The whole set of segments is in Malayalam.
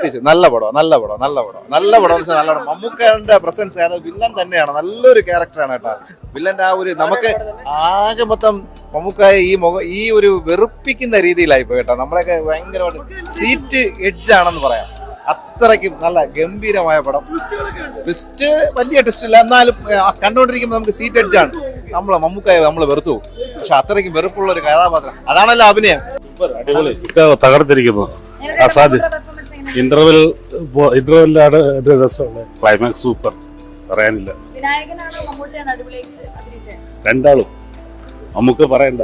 ഞെട്ടിച്ചു നല്ല പടം നല്ല പടം നല്ല പടം നല്ല പടം എന്ന് വെച്ചാൽ നല്ല പടം. മമ്മൂക്കയുടെ പ്രസൻസ് അത് വില്ലൻ തന്നെയാണ്. നല്ലൊരു ക്യാരക്ടറാണ് കേട്ടോ. വില്ലന്റെ ആ ഒരു നമുക്ക് ആകെ മൊത്തം മമ്മൂക്കായ ഈ മുഖം ഈ ഒരു വെറുപ്പിക്കുന്ന രീതിയിലായി പോയി കേട്ടോ. നമ്മളൊക്കെ ഭയങ്കരമായിട്ട് സീറ്റ് എഡ്ജ് ആണെന്ന് പറയാം. അത്രയ്ക്കും നല്ല ഗംഭീരമായ പടം. ട്വിസ്റ്റ് വലിയ ട്വിസ്റ്റ് ഇല്ല. എന്നാലും കണ്ടുകൊണ്ടിരിക്കുമ്പോൾ നമുക്ക് സീറ്റ് എഡ്ജ് ആണ്. നമ്മളെ മമ്മൂക്കായ നമ്മൾ വെറുത്തു പോകും. പക്ഷെ അത്രയ്ക്കും വെറുപ്പുള്ള ഒരു കഥാപാത്രം. അതാണല്ലോ അഭിനയം. തകർത്തിരിക്കുന്നു. അസാധ്യ. ഇന്റർവെൽ ഇന്റർവെല്ലാണ് എന്റെ രസമുള്ളത്. ക്ലൈമാക്സ് സൂപ്പർ പറയാനില്ല. രണ്ടാളും. നമുക്ക് പറയണ്ട.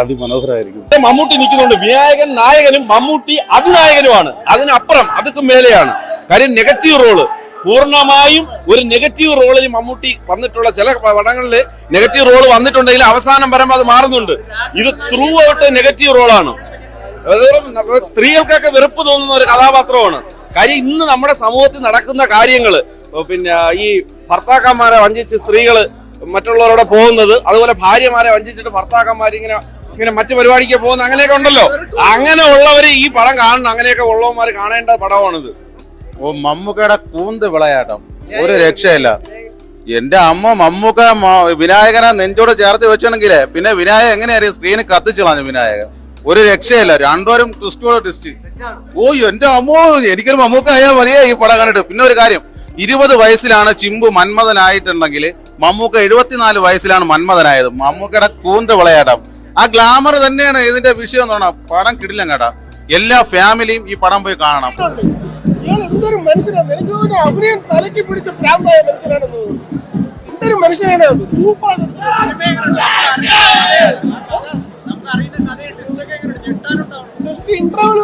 അതിമനോഹരമായിരിക്കും മമ്മൂട്ടി നിൽക്കുന്നുണ്ട്. വിനായകൻ നായകനും മമ്മൂട്ടി അതിനായകനുമാണ്. അതിനപ്പുറം അതൊക്കെ മേലെയാണ്. കാര്യം നെഗറ്റീവ് റോൾ പൂർണമായും ഒരു നെഗറ്റീവ് റോളിൽ മമ്മൂട്ടി വന്നിട്ടുള്ള ചില പടങ്ങളിൽ നെഗറ്റീവ് റോൾ വന്നിട്ടുണ്ടെങ്കിൽ അവസാനം വരുമ്പോൾ അത് മാറുന്നുണ്ട്. ഇത് ത്രൂ ഔട്ട് നെഗറ്റീവ് റോളാണ് സ്ത്രീകൾക്കൊക്കെ വെറുപ്പ് തോന്നുന്ന ഒരു കഥാപാത്രമാണ്. കാര്യം ഇന്ന് നമ്മുടെ സമൂഹത്തിൽ നടക്കുന്ന കാര്യങ്ങൾ പിന്നെ ഈ ഭർത്താക്കന്മാരെ വഞ്ചിച്ച് സ്ത്രീകൾ മറ്റുള്ളവരോടെ പോകുന്നത് അതുപോലെ ഭാര്യമാരെ വഞ്ചിച്ചിട്ട് ഭർത്താക്കന്മാർ ഇങ്ങനെ ഇങ്ങനെ മറ്റു പരിപാടിക്ക് പോകുന്ന അങ്ങനെയൊക്കെ ഉണ്ടല്ലോ. അങ്ങനെ ഉള്ളവര് ഈ പടം കാണണം അങ്ങനെയൊക്കെ ഉള്ളവന്മാർ കാണേണ്ട പടമാണിത്. ഓ മമ്മൂക്കയുടെ കൂന്ത് വിളയാട്ടം. ഒരു രക്ഷയില്ല. എന്റെ അമ്മ മമ്മൂക്ക വിനായകനെ നെഞ്ചോട് ചേർത്ത് വെച്ചണെങ്കിലേ പിന്നെ വിനായകൻ എങ്ങനെയായിരിക്കും സ്ക്രീനിൽ കത്തിച്ചു കളഞ്ഞു വിനായകൻ? ഒരു രക്ഷയല്ല രണ്ടുപേരും ട്വിസ്റ്റോടെ ട്വിസ്റ്റ് ഓ എന്റെ അമ്മോ എനിക്കൊരു മമ്മൂക്ക ആയാൽ മതിയാ ഈ പടം കണ്ടിട്ട്. പിന്നെ ഒരു കാര്യം ഇരുപത് വയസ്സിലാണ് ചിമ്പു മന്മഥനായിട്ടുണ്ടെങ്കിൽ മമ്മൂക്ക എഴുപത്തിനാല് വയസ്സിലാണ് മന്മഥനായത്. മമ്മൂക്കയുടെ കൂന്ത വിളയാട്ടം. ആ ഗ്ലാമർ തന്നെയാണ് ഇതിന്റെ വിഷയം എന്ന് പറഞ്ഞാൽ പടം കിടില്ല കേട്ടാ എല്ലാ ഫാമിലിയും ഈ പടം പോയി കാണണം. എന്തൊരു മനുഷ്യനാണ്? എനിക്ക് അഭിനയം തലയ്ക്ക് പിടിച്ച് പ്രാന്തായ മനുഷ്യനാണെന്ന് എന്തൊരു മനുഷ്യനാണ് അത്? വൺ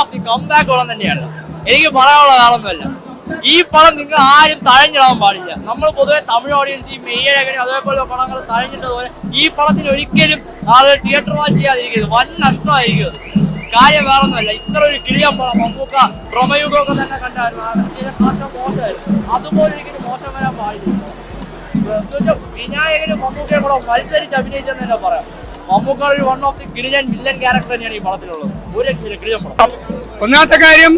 ഓഫ് ദി കംബാക്ക് തന്നെയാണ്. എനിക്ക് പറയാനുള്ള ആളൊന്നുമല്ല ഈ പടം നിങ്ങൾ ആരും തഴഞ്ഞിടാൻ പാടില്ല. നമ്മൾ പൊതുവെ തമിഴ് ഓഡിയൻസ് ഈ മെയ്യഴകനും അതേപോലെ പടങ്ങൾ തഴഞ്ഞിട്ടതുപോലെ ഈ പടത്തിന് ഒരിക്കലും ആളുകൾ തിയേറ്റർ വാച്ച് ചെയ്യാതിരിക്കരുത്. വൻ നഷ്ടമായിരിക്കും അത്. കാര്യം വേറൊന്നുമല്ല. ഇത്ര ഒരു കിളിയാൻ പടം മമ്മൂക്ക പ്രമയുഗമൊക്കെ തന്നെ കണ്ടായിരുന്നു. മോശമായിരുന്നു. അതുപോലെ ഒരിക്കലും മോശം വിനായകനും മമ്മൂക്കയും കൂടെ മത്സരിച്ച് അഭിനയിച്ചെന്ന് തന്നെ പറയാം. മമ്മൂക്ക ഒരു വൺ ഓഫ് ദി കിടിലൻ വില്ലൻ ക്യാരക്ടർ തന്നെയാണ് ഈ പടത്തിലുള്ളത്. ഒരു രക്ഷയില്ല കിടിലൻ പടം. ഒന്നാമത്തെ കാര്യം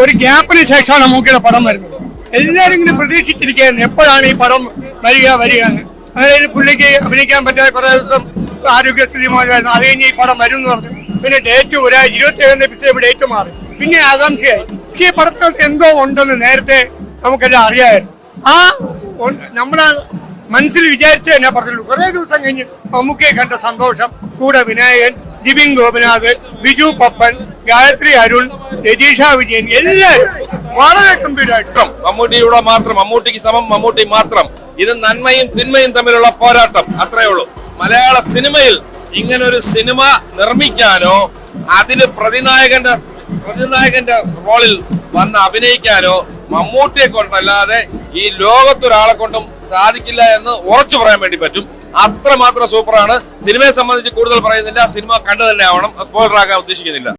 ഒരു ഗ്യാപ്പിന് ശേഷമാണ് മമ്മൂക്കയുടെ പടം വരുന്നത്. എല്ലാരും ഇങ്ങനെ പ്രതീക്ഷിച്ചിരിക്കുകയായിരുന്നു എപ്പോഴാണ് ഈ പടം വരിക വരിക എന്ന്. അതായത് പുള്ളിക്ക് അഭിനയിക്കാൻ പറ്റാതെ കുറേ ദിവസം ആരോഗ്യസ്ഥിതി മോശമായിരുന്നു അത് കഴിഞ്ഞ് ഈ പടം വരും എന്ന് പറഞ്ഞു. പിന്നെ ഡേറ്റ് ഒരാഴ്ച ഇരുപത്തി ഏഴാം എപ്പിസോഡ് ഡേറ്റ് മാറി. പിന്നെ ആകാംക്ഷയായി. പക്ഷേ ഈ പടത്തിനകത്ത് എന്തോ ഉണ്ടെന്ന് നേരത്തെ നമുക്കെല്ലാം അറിയാമായിരുന്നു. ആ നമ്മുടെ മനസ്സിൽ വിചാരിച്ചു തന്നെ പറഞ്ഞുള്ളൂ കുറെ ദിവസം കഴിഞ്ഞ് മമ്മൂക്കയെ കണ്ട സന്തോഷം. കൂടെ വിനായകൻ ജിബിൻ ഗോപിനാഥ് ബിജു പപ്പൻ ഗായത്രി അരുൺ രജീഷ വിജയൻ എല്ലാവരും വളരെ ഗംഭീരമായിട്ട് മമ്മൂട്ടിയുടെ മാത്രം മമ്മൂട്ടിക്ക് സമം മമ്മൂട്ടി മാത്രം. ഇത് നന്മയും തിന്മയും തമ്മിലുള്ള പോരാട്ടം. അത്രേ ഉള്ളൂ. മലയാള സിനിമയിൽ ഇങ്ങനെ ഒരു സിനിമ നിർമ്മിക്കാനോ അതിന് പ്രതിനായകന്റെ പ്രതിനായകന്റെ റോളിൽ വന്ന് അഭിനയിക്കാനോ മമ്മൂട്ടിയെ കൊണ്ടല്ലാതെ ഈ ലോകത്തൊരാളെ കൊണ്ടും സാധിക്കില്ല എന്ന് ഉറച്ചു പറയാൻ വേണ്ടി പറ്റും. അത്രമാത്രം സൂപ്പറാണ്. സിനിമയെ സംബന്ധിച്ച് കൂടുതൽ പറയുന്നില്ല. സിനിമ കണ്ടു തന്നെ ആവണം. സ്പോയിലർ ആകാൻ ഉദ്ദേശിക്കുന്നില്ല.